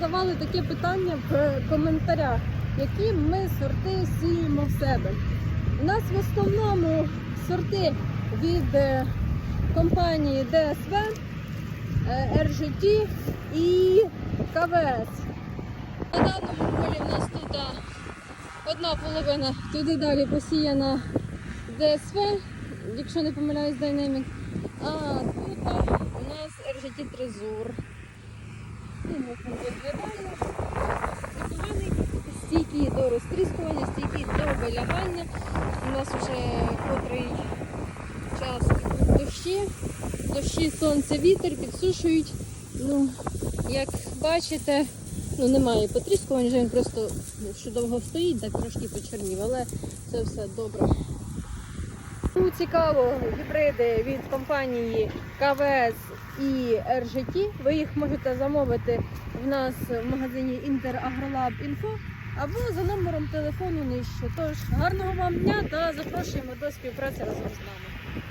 задавали таке питання в коментарях, які ми сорти сіємо в себе. У нас в основному сорти від е, компанії ДСВ, е, РЖТ і КВС. На даному полі в нас тут одна половина, туди далі посіяна ДСВ, якщо не помиляюсь, Dynamic. А тут у нас РЖТ Трезур. Ну, він виглядає. Непоганий, стійкий до розтріскування, стійкий до вилягання. У нас вже котрий час дощі, дощі, сонце, вітер підсушують. Ну, як бачите, ну немає потріскувань, вже він просто ну, що довго стоїть, так трошки почернів, але це все добре. Кому цікаво гібриди від компанії КВС і РЖТ, ви їх можете замовити в нас в магазині Інфо або за номером телефону нижче. Тож гарного вам дня та запрошуємо до співпраці разом з нами.